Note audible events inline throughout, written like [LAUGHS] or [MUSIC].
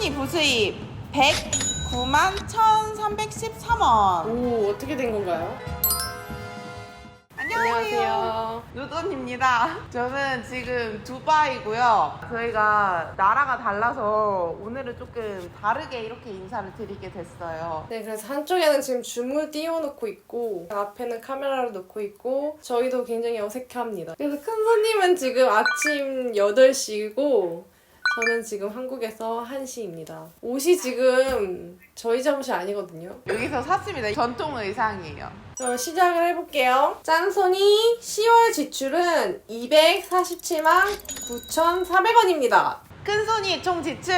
큰손이 부수입 109만 1,313원. 오 어떻게 된 건가요? 안녕하세요. 누돈입니다. 저는 지금 두바이고요. 저희가 나라가 달라서 오늘은 조금 다르게 이렇게 인사를 드리게 됐어요. 네 그래서 한쪽에는 지금 줌을 띄워놓고 있고 앞에는 카메라를 놓고 있고 저희도 굉장히 어색합니다. 그래서 큰 손님은 지금 아침 8시고 저는 지금 한국에서 1시입니다. 옷이 지금 저희 잠옷이 아니거든요. 여기서 샀습니다. 전통 의상이에요. 그럼 시작을 해볼게요. 짠손이 10월 지출은 247만 9,400원입니다. 큰손이 총 지출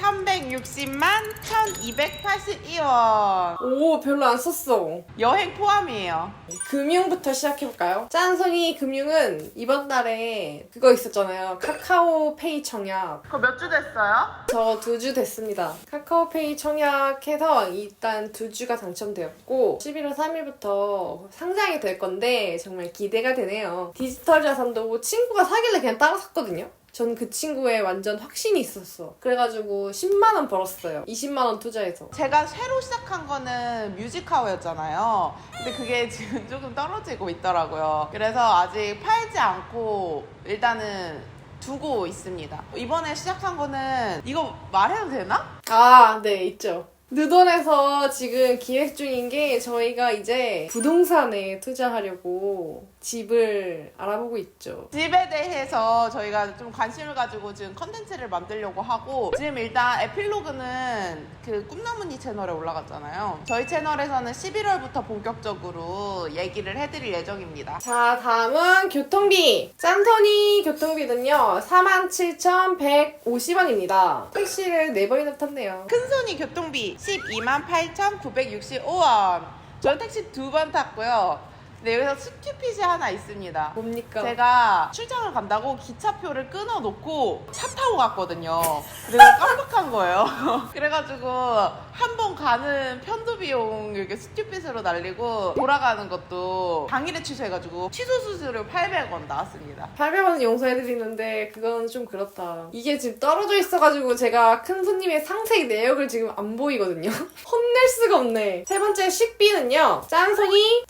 360만 1,282원. 오 별로 안 썼어. 여행 포함이에요. 금융부터 시작해볼까요? 짠손이 금융은 이번 달에 그거 있었잖아요. 카카오페이 청약. 그거 몇 주 됐어요? 저 두 주 됐습니다. 카카오페이 청약해서 일단 두 주가 당첨되었고 11월 3일부터 상장이 될 건데 정말 기대가 되네요. 디지털 자산도 친구가 사길래 그냥 따라 샀거든요. 전 그 친구에 완전 확신이 있었어. 그래가지고 10만 원 벌었어요. 20만 원 투자해서. 제가 새로 시작한 거는 뮤직하우였잖아요. 근데 그게 [LAUGHS] 지금 조금 떨어지고 있더라고요. 그래서 아직 팔지 않고 일단은 두고 있습니다. 이번에 시작한 거는 이거 말해도 되나? 아, 네, 있죠. 느돈에서 지금 기획 중인 게 저희가 이제 부동산에 투자하려고 집을 알아보고 있죠. 집에 대해서 저희가 좀 관심을 가지고 지금 컨텐츠를 만들려고 하고 지금 일단 에필로그는 그 꿈나무니 채널에 올라갔잖아요. 저희 채널에서는 11월부터 본격적으로 얘기를 해드릴 예정입니다. 자, 다음은 교통비. 짠토니 교통비는요, 47,150원입니다. 택시를 4번이나 탔네요. 큰손이 교통비 12만 8,965원. 저는 택시 두 번 탔고요. 근데 여기서 스튜핏이 하나 있습니다. 뭡니까? 제가 출장을 간다고 기차표를 끊어놓고 차 타고 갔거든요. 내가 깜빡한 거예요. [LAUGHS] 그래가지고 한 번 가는 편도 비용 이렇게 스튜핏으로 날리고 돌아가는 것도 당일에 취소해가지고 취소 수수료 800원 나왔습니다. 800원은 용서해드리는데 그건 좀 그렇다. 이게 지금 떨어져 있어가지고 제가 큰 손님의 상세 내역을 지금 안 보이거든요. [LAUGHS] 혼낼 수가 없네. 세 번째 식비는요. 짠손이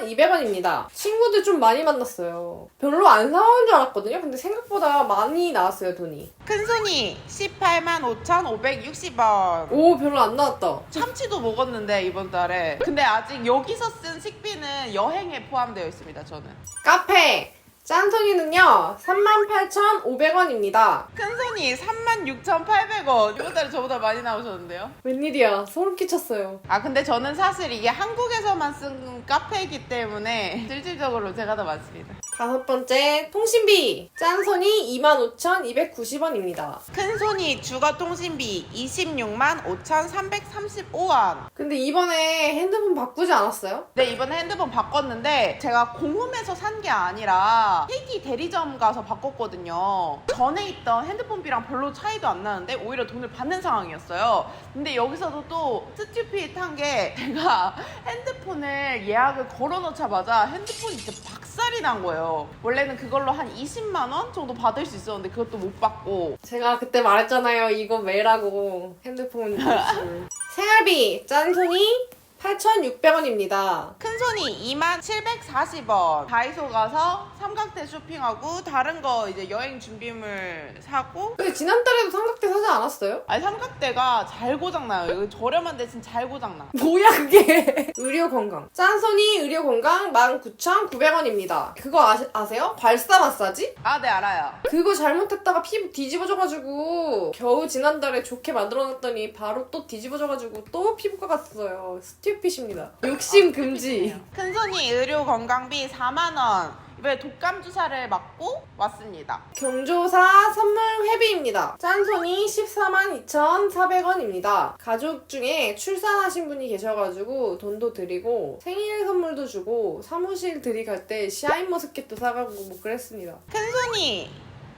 76,200원입니다. 친구들 좀 많이 만났어요. 별로 안 사온 줄 알았거든요. 근데 생각보다 많이 나왔어요, 돈이. 큰손이 18만 5,560원. 오, 별로 안 나왔다. 참치도 먹었는데 이번 달에 근데 아직 여기서 쓴 식비는 여행에 포함되어 있습니다 저는 카페! 짠손이는요, 38,500원입니다. 큰 손이 36,800원 이번 달에 저보다 많이 나오셨는데요 웬일이야. 소름 끼쳤어요. 아 근데 저는 사실 이게 한국에서만 쓴 카페이기 때문에 실질적으로 제가 더 많습니다 다섯 번째, 통신비. 짠손이 25,290원입니다. 큰손이 주거 통신비 26만 5,335원 근데 이번에 핸드폰 바꾸지 않았어요? 네 이번에 핸드폰 바꿨는데 제가 공홈에서 산 게 아니라 KT 대리점 가서 바꿨거든요 전에 있던 핸드폰비랑 별로 차이도 안 나는데 오히려 돈을 받는 상황이었어요 근데 여기서도 또 스튜핏한 게 [LAUGHS] 제가 핸드폰을 예약을 걸어놓자마자 핸드폰이 진짜 박 살이 난 거예요 원래는 그걸로 한 20만 원 정도 받을 수 있었는데 그것도 못 받고 제가 그때 말했잖아요. 이거 매라고 핸드폰 [LAUGHS] 값을. 생활비. 짠손이 8,600원입니다. 큰손이 2만 740원. 다이소 가서 삼각대 쇼핑하고 다른 거 이제 여행 준비물 사고. 근데 지난달에도 삼각대 사지 않았어요? 아니 삼각대가 잘 고장나요. 이거 저렴한 대신 잘 고장나 뭐야 그게? [LAUGHS] 의료 건강. 짠손이 의료 건강 19,900원입니다. 그거 아시, 아세요? 발사 마사지? 아 네 알아요. 그거 잘못했다가 피부 뒤집어져가지고 겨우 지난달에 좋게 만들어놨더니 바로 또 뒤집어져가지고 또 피부과 갔어요. 스 튜핏입니다. 욕심 금지. 큰손이 의료 건강비 4만 원. 이번에 독감 주사를 맞고 왔습니다. 경조사 선물 회비입니다. 짠손이 14만 2,400원입니다. 가족 중에 출산하신 분이 계셔가지고 돈도 드리고 생일 선물도 주고 사무실 들이갈 때 샤인머스켓도 사가고 뭐 그랬습니다. 큰손이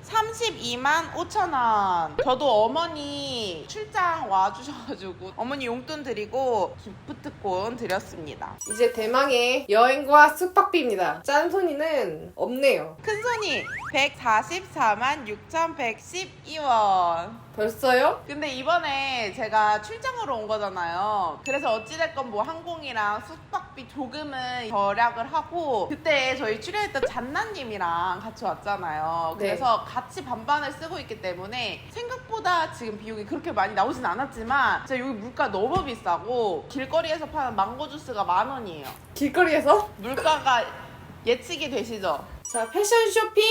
32만 5천 원 저도 어머니 어머니 출장 와주셔가지고 어머니 용돈 드리고 기프트콘 드렸습니다. 이제 대망의 여행과 숙박비입니다. 짠손이는 없네요. 큰손이 144만 6,112원. 벌써요? 근데 이번에 제가 출장으로 온 거잖아요. 그래서 어찌됐건 뭐 항공이랑 숙박비 조금은 절약을 하고 그때 저희 출연했던 잔나님이랑 같이 왔잖아요. 네. 그래서 같이 반반을 쓰고 있기 때문에 생각보다 지금 비용이 그렇게 많이 나오진 않았지만 진짜 여기 물가 너무 비싸고 길거리에서 파는 망고 주스가 만 원이에요. 길거리에서? 물가가 예측이 되시죠? 자, 패션 쇼핑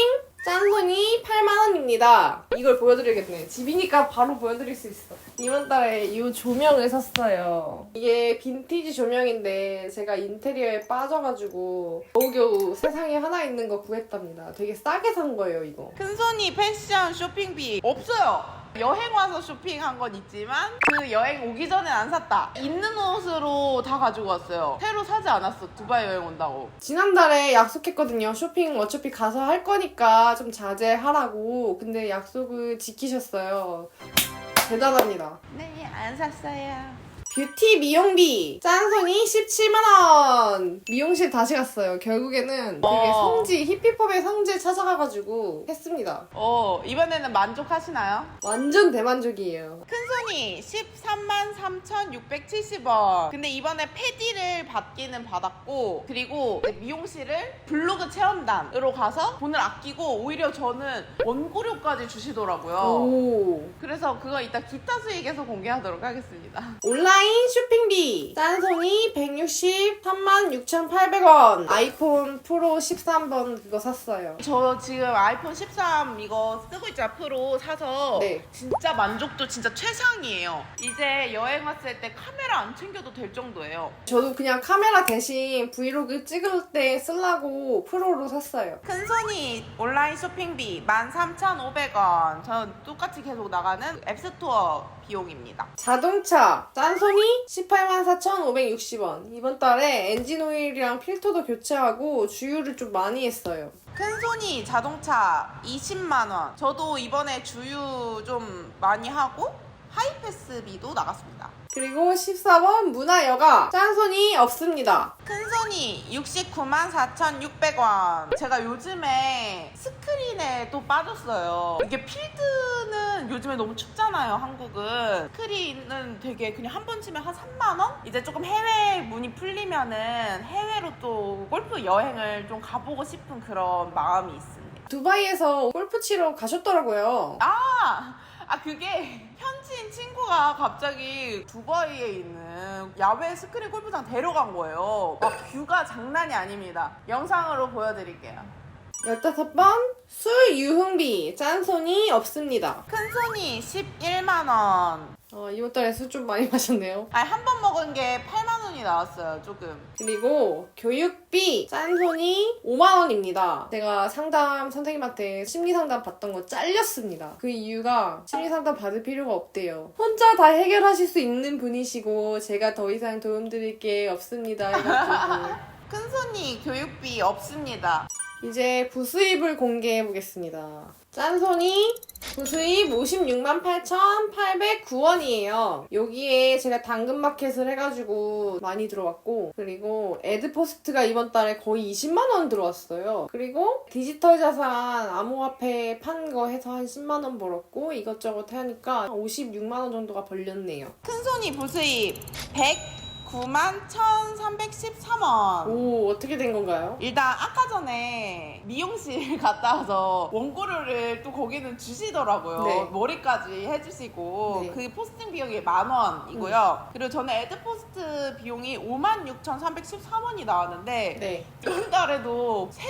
짠손이 8만원입니다. 이걸 보여드리겠네. 집이니까 바로 보여드릴 수 있어. 이번 달에 이 조명을 샀어요. 이게 빈티지 조명인데 제가 인테리어에 빠져가지고 겨우겨우 세상에 하나 있는 거 구했답니다. 되게 싸게 산 거예요, 이거. 큰손이 패션 쇼핑비 없어요. 여행 와서 쇼핑한 건 있지만 그 여행 오기 전에 안 샀다. 있는 옷으로 다 가지고 왔어요. 새로 사지 않았어. 두바이 여행 온다고. 지난달에 약속했거든요. 쇼핑 어차피 가서 할 거니까 좀 자제하라고. 근데 약속을 지키셨어요. 대단합니다. 네, 안 샀어요. 뷰티 미용비 짠손이 17만원 미용실 다시 갔어요 결국에는 되게 어. 성지 히피pop의 성지에 찾아가가지고 했습니다 어, 이번에는 만족하시나요? 완전 대만족이에요 큰손이 13만 3,670원. 근데 이번에 패디를 받기는 받았고, 그리고 미용실을 블로그 체험단으로 가서 돈을 아끼고, 오히려 저는 원고료까지 주시더라고요. 오 그래서 그거 이따 기타 수익에서 공개하도록 하겠습니다. 온라인 쇼핑비 짠손이 163만 6,800원 아이폰 프로 13번 그거 샀어요 저 지금 아이폰 13 이거 쓰고 있죠 프로 사서 네. 진짜 만족도 진짜 최상이에요. 이제 여행 왔을 때 카메라 안 챙겨도 될 정도예요. 저도 그냥 카메라 대신 브이로그 찍을 때 쓰려고 프로로 샀어요 큰손이 온라인 쇼핑비 13,500원. 전 똑같이 계속 나가는 앱스토어 비용입니다. 자동차 짠손이 18만 4,560원 이번 달에 엔진 오일이랑 필터도 교체하고 주유를 좀 많이 했어요 큰손이 자동차 20만원. 저도 이번에 주유 좀 많이 하고 하이패스비도 나갔습니다. 그리고 14번 문화여가 짠손이 없습니다 큰손이 69만 4,600원. 제가 요즘에 스크린에 또 빠졌어요. 이게 필드는 요즘에 너무 춥잖아요, 한국은. 스크린은 되게 그냥 한 번 치면 한 3만원? 이제 조금 해외 문이 풀리면은 해외로 또 골프 여행을 좀 가보고 싶은 그런 마음이 있습니다. 두바이에서 골프 치러 가셨더라고요 아! 아 그게 현지인 친구가 갑자기 두바이에 있는 야외 스크린 골프장 데려간 거예요. 막 뷰가 장난이 아닙니다. 영상으로 보여드릴게요. 15번 술 유흥비 짠손이 없습니다 큰 손이 11만 원. 어, 이번 달에 술 좀 많이 마셨네요 아니 한 번 먹은 게 8만 원이 나왔어요. 조금. 그리고 교육비 짠손이 5만 원입니다. 제가 상담 선생님한테 심리 상담 받던 거 잘렸습니다. 그 이유가 심리 상담 받을 필요가 없대요. 혼자 다 해결하실 수 있는 분이시고 제가 더 이상 도움드릴 게 없습니다. 해가지고 [LAUGHS] 큰 손이 교육비 없습니다. 이제 부수입을 공개해 보겠습니다. 짠손이 부수입 56만 8,809원이에요. 여기에 제가 당근마켓을 해가지고 많이 들어왔고 그리고 애드포스트가 이번 달에 거의 20만 원 들어왔어요. 그리고 디지털 자산 암호화폐 판 거 해서 한 10만 원 벌었고 이것저것 하니까 56만 원 정도가 벌렸네요. 큰 손이 부수입 109만 1,313원. 오 어떻게 된 건가요? 일단 아까 전에 미용실 [LAUGHS] 갔다 와서 원고료를 또 거기는 주시더라고요. 네. 머리까지 해주시고 네. 그 포스팅 비용이 만 원이고요. 그리고 저는 애드 포스트 비용이 56,313원이 나왔는데 네. 이번 달에도 3,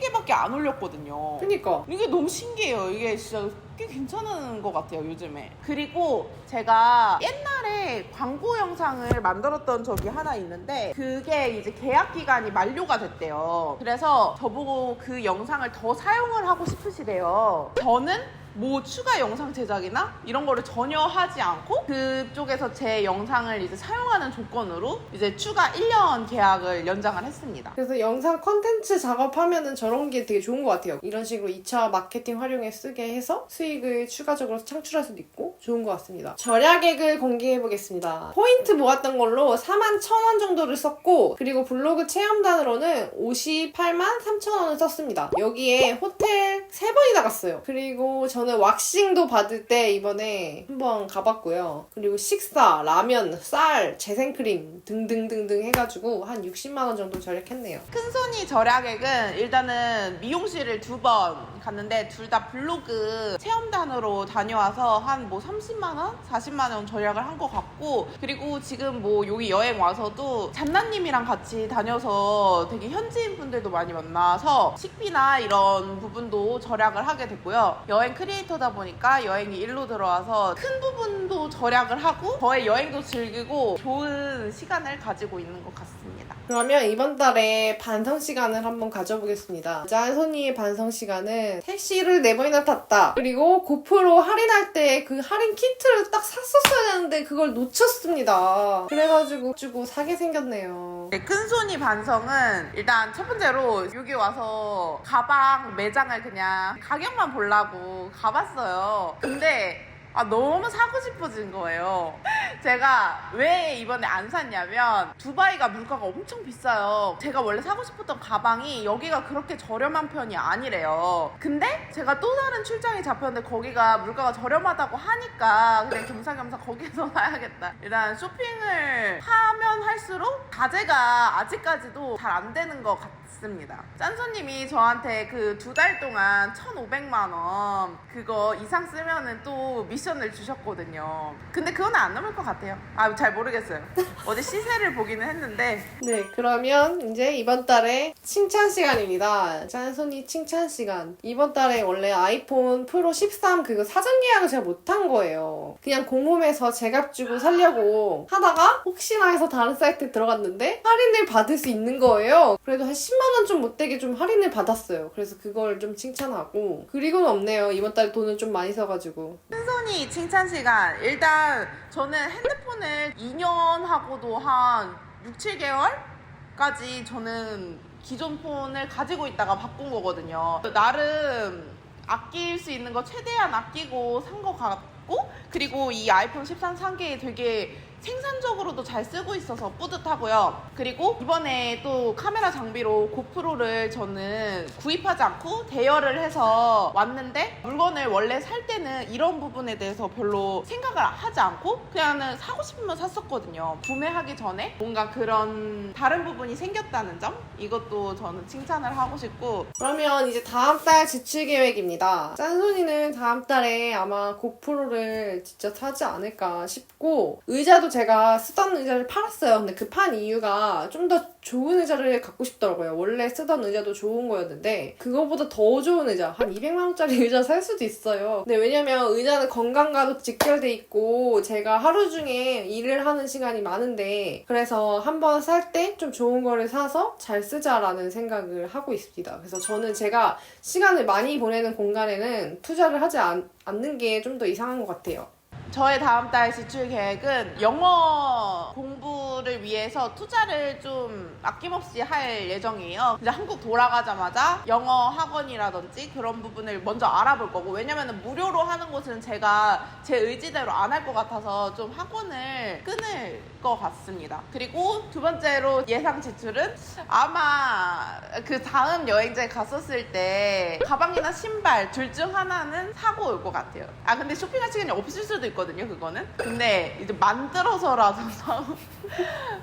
4개밖에 안 올렸거든요. 그니까 이게 너무 신기해요. 이게 진짜 꽤 괜찮은 것 같아요, 요즘에. 그리고 제가 옛날에 광고 영상을 만들었던 적이 하나 있는데, 그게 이제 계약 기간이 만료가 됐대요. 그래서 저보고 그 영상을 더 사용을 하고 싶으시대요. 저는 뭐 추가 영상 제작이나 이런 거를 전혀 하지 않고 그쪽에서 제 영상을 이제 사용하는 조건으로 이제 추가 1년 계약을 연장을 했습니다. 그래서 영상 컨텐츠 작업하면은 저런 게 되게 좋은 것 같아요. 이런 식으로 2차 마케팅 활용에 쓰게 해서 수익을 추가적으로 창출할 수도 있고 좋은 것 같습니다. 절약액을 공개해 보겠습니다. 포인트 모았던 걸로 4만 1,000원 정도를 썼고 그리고 블로그 체험단으로는 58만 3,000원을 썼습니다. 여기에 호텔 3번이 나 갔어요. 그리고 저는 왁싱도 받을 때 이번에 한번 가봤고요. 그리고 식사, 라면, 쌀, 재생크림 등등등등 해가지고 한 60만 원 정도 절약했네요. 큰 손이 절약액은 일단은 미용실을 두 번 갔는데 둘 다 블로그 체험단으로 다녀와서 한 뭐 30만 원, 40만 원 절약을 한 것 같고 그리고 지금 뭐 여기 여행 와서도 잔나님이랑 같이 다녀서 되게 현지인 분들도 많이 만나서 식비나 이런 부분도 절약을 하게 됐고요. 여행 크리 에이터다 보니까 여행이 일로 들어와서 큰 부분도 절약을 하고 저의 여행도 즐기고 좋은 시간을 가지고 있는 것 같습니다. 그러면 이번 달에 반성 시간을 한번 가져보겠습니다. 짠손이의 반성 시간은 택시를 네 번이나 탔다. 그리고 고프로 할인할 때 그 할인 키트를 딱 샀었어야 되는데 그걸 놓쳤습니다. 그래가지고 주고 사게 생겼네요. 네, 큰손이 반성은 일단 첫 번째로 여기 와서 가방 매장을 그냥 가격만 보려고 가봤어요. 근데 아, 너무 사고 싶어진 거예요. 제가 왜 이번에 안 샀냐면 두바이가 물가가 엄청 비싸요. 제가 원래 사고 싶었던 가방이 여기가 그렇게 저렴한 편이 아니래요. 근데 제가 또 다른 출장이 잡혔는데 거기가 물가가 저렴하다고 하니까 그냥 겸사겸사 거기서 [LAUGHS] 사야겠다. 일단 쇼핑을 하면 할수록 가제가 아직까지도 잘 안 되는 것 같습니다. 짠소님이 저한테 그 두 달 동안 1,500만 원 그거 이상 쓰면은 또 미 션을 주셨거든요. 근데 그건 안 넘을 것 같아요. 아, 잘 모르겠어요. 어제 시세를 보기는 했는데 네, 그러면 이제 이번 달에 칭찬 시간입니다. 짠손이 칭찬 시간. 이번 달에 원래 아이폰 프로 13 그거 사전 예약을 제가 못한 거예요. 그냥 공홈에서 제값 주고 살려고 하다가 혹시나 해서 다른 사이트에 들어갔는데 할인을 받을 수 있는 거예요. 그래도 한 10만원 좀 못되게 좀 할인을 받았어요. 그래서 그걸 좀 칭찬하고. 그리고는 없네요. 이번 달에 돈을 좀 많이 써가지고. 큰손이 칭찬 시간. 일단 저는 핸드폰을 2년 하고도 한 6, 7개월까지 저는 기존 폰을 가지고 있다가 바꾼 거거든요. 나름 아낄 수 있는 거 최대한 아끼고 산 거 같고 그리고 이 아이폰 13 산 게 되게 생산적으로도 잘 쓰고 있어서 뿌듯하고요. 그리고 이번에 또 카메라 장비로 고프로를 저는 구입하지 않고 대여를 해서 왔는데 물건을 원래 살 때는 이런 부분에 대해서 별로 생각을 하지 않고 그냥 사고 싶으면 샀었거든요. 구매하기 전에 뭔가 그런 다른 부분이 생겼다는 점 이것도 저는 칭찬을 하고 싶고 그러면 이제 다음 달 지출 계획입니다. 짠손이는 다음 달에 아마 고프로를 진짜 사지 않을까 싶고 의자도 제가 쓰던 의자를 팔았어요. 근데 그 판 이유가 좀 더 좋은 의자를 갖고 싶더라고요. 원래 쓰던 의자도 좋은 거였는데 그거보다 더 좋은 의자 한 200만 원짜리 [LAUGHS] 의자 살 수도 있어요. 근데 왜냐면 의자는 건강과도 직결돼 있고 제가 하루 중에 일을 하는 시간이 많은데 그래서 한번 살 때 좀 좋은 거를 사서 잘 쓰자라는 생각을 하고 있습니다. 그래서 저는 제가 시간을 많이 보내는 공간에는 투자를 하지 않, 않는 게 좀 더 이상한 것 같아요. 저의 다음 달 지출 계획은 영어 공부를 위해서 투자를 좀 아낌없이 할 예정이에요. 이제 한국 돌아가자마자 영어 학원이라든지 그런 부분을 먼저 알아볼 거고 왜냐면은 무료로 하는 곳은 제가 제 의지대로 안 할 것 같아서 좀 학원을 끊을 것 같습니다. 그리고 두 번째로 예상 지출은 아마 그 다음 여행지에 갔었을 때 가방이나 신발 둘 중 하나는 사고 올 것 같아요. 아 근데 쇼핑할 시간이 없을 수도 있 거든요. 그거는. 근데 이제 만들어서라도 [LAUGHS]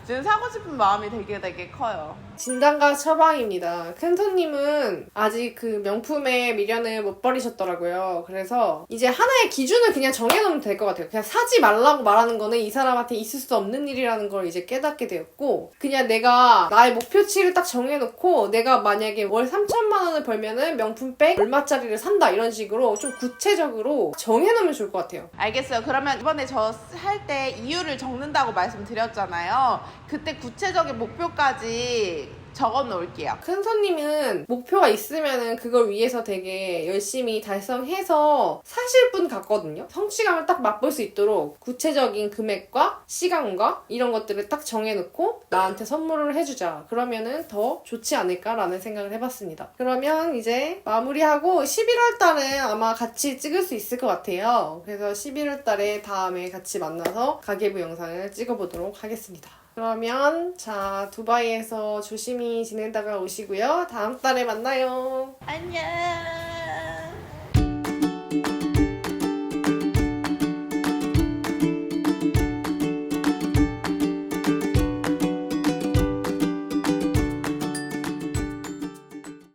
지금 사고 싶은 마음이 되게 되게 커요. 진단과 처방입니다. 큰손님은 아직 그 명품의 미련을 못 버리셨더라고요. 그래서 이제 하나의 기준을 그냥 정해놓으면 될 것 같아요. 그냥 사지 말라고 말하는 거는 이 사람한테 있을 수 없는 일이라는 걸 이제 깨닫게 되었고, 그냥 내가 나의 목표치를 딱 정해놓고, 내가 만약에 월 3천만 원을 벌면은 명품백 얼마짜리를 산다 이런 식으로 좀 구체적으로 정해놓으면 좋을 것 같아요. 알겠어요. 그러면 이번에 저 할 때 이유를 적는다고 말씀드렸잖아요. 그때 구체적인 목표까지 적어 놓을게요. 큰 손님은 목표가 있으면은 그걸 위해서 되게 열심히 달성해서 사실 분 같거든요. 성취감을 딱 맛볼 수 있도록 구체적인 금액과 시간과 이런 것들을 딱 정해놓고 나한테 선물을 해주자. 그러면은 더 좋지 않을까라는 생각을 해봤습니다. 그러면 이제 마무리하고 11월 달에 아마 같이 찍을 수 있을 것 같아요. 그래서 11월 달에 다음에 같이 만나서 가계부 영상을 찍어보도록 하겠습니다. 그러면 자 두바이에서 조심히 지내다가 오시고요. 다음 달에 만나요. 안녕.